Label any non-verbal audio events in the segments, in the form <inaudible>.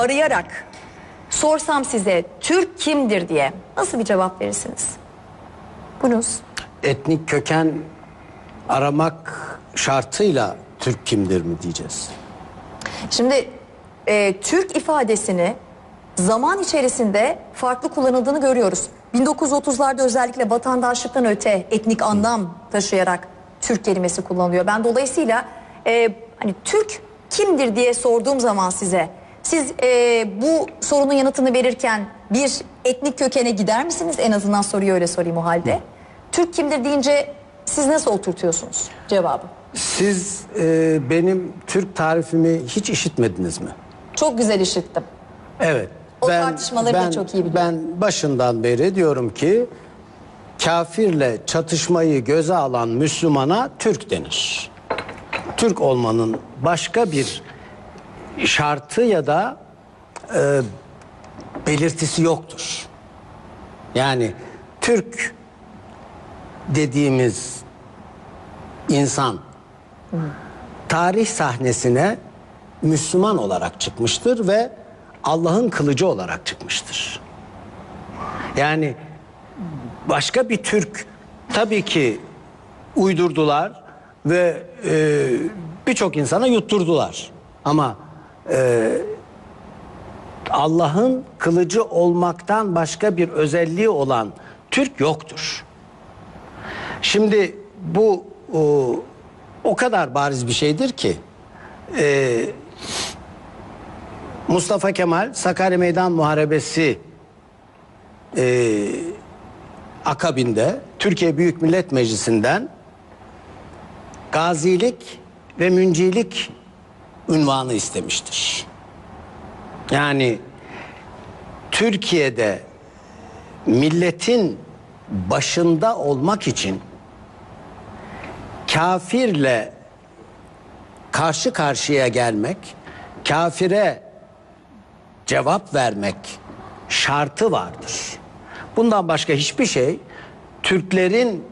arayarak sorsam size Türk kimdir diye nasıl bir cevap verirsiniz? Buyurunuz. Etnik köken aramak şartıyla Türk kimdir mi diyeceğiz? Şimdi e, Türk ifadesini zaman içerisinde farklı kullanıldığını görüyoruz. 1930'larda özellikle vatandaşlıktan öte etnik anlam taşıyarak Türk kelimesi kullanılıyor. Ben dolayısıyla e, hani Türk kimdir diye sorduğum zaman size siz e, bu sorunun yanıtını verirken bir etnik kökene gider misiniz? En azından soruyu öyle sorayım o halde. Türk kimdir deyince siz nasıl oturtuyorsunuz cevabı? Siz e, benim Türk tarifimi hiç işitmediniz mi? Çok güzel işittim. Evet. O tartışmaları da çok iyi biliyorum. Ben başından beri diyorum ki kafirle çatışmayı göze alan Müslümana Türk denir. Türk olmanın başka bir şartı ya da e, belirtisi yoktur. Yani Türk dediğimiz insan tarih sahnesine Müslüman olarak çıkmıştır ve Allah'ın kılıcı olarak çıkmıştır. Yani başka bir Türk tabii ki uydurdular ve e, birçok insana yutturdular. Ama e, Allah'ın kılıcı olmaktan başka bir özelliği olan Türk yoktur. Şimdi bu o, o kadar bariz bir şeydir ki e, Mustafa Kemal Sakarya Meydan Muharebesi e, akabinde Türkiye Büyük Millet Meclisi'nden gazilik ve müncilik ünvanı istemiştir. Yani Türkiye'de milletin başında olmak için kafirle karşı karşıya gelmek, kafire cevap vermek şartı vardır. Bundan başka hiçbir şey Türklerin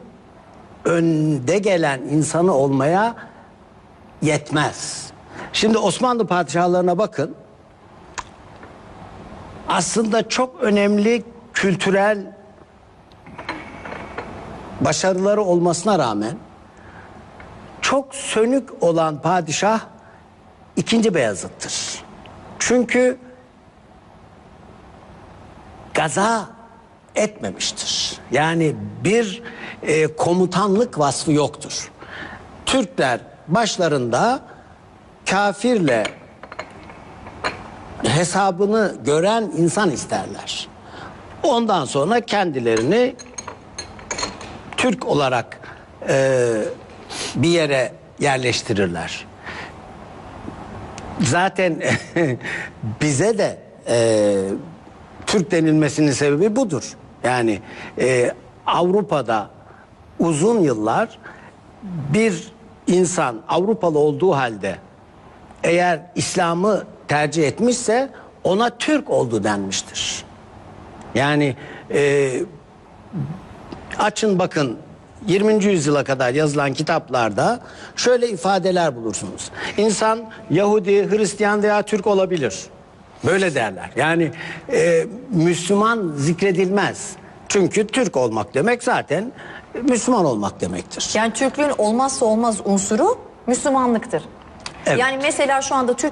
önde gelen insanı olmaya yetmez. Şimdi Osmanlı padişahlarına bakın. Aslında çok önemli kültürel başarıları olmasına rağmen çok sönük olan padişah ikinci Beyazıt'tır. Çünkü gaza etmemiştir. Yani bir e, komutanlık vasfı yoktur. Türkler başlarında kafirle hesabını gören insan isterler. Ondan sonra kendilerini Türk olarak e, bir yere yerleştirirler. Zaten <laughs> bize de e, Türk denilmesinin sebebi budur. Yani e, Avrupa'da uzun yıllar bir insan Avrupalı olduğu halde eğer İslam'ı tercih etmişse ona Türk oldu denmiştir. Yani e, açın bakın 20. yüzyıla kadar yazılan kitaplarda şöyle ifadeler bulursunuz. İnsan Yahudi, Hristiyan veya Türk olabilir. Böyle derler. Yani e, Müslüman zikredilmez. Çünkü Türk olmak demek zaten Müslüman olmak demektir. Yani Türklüğün olmazsa olmaz unsuru Müslümanlıktır. Evet. Yani mesela şu anda Türk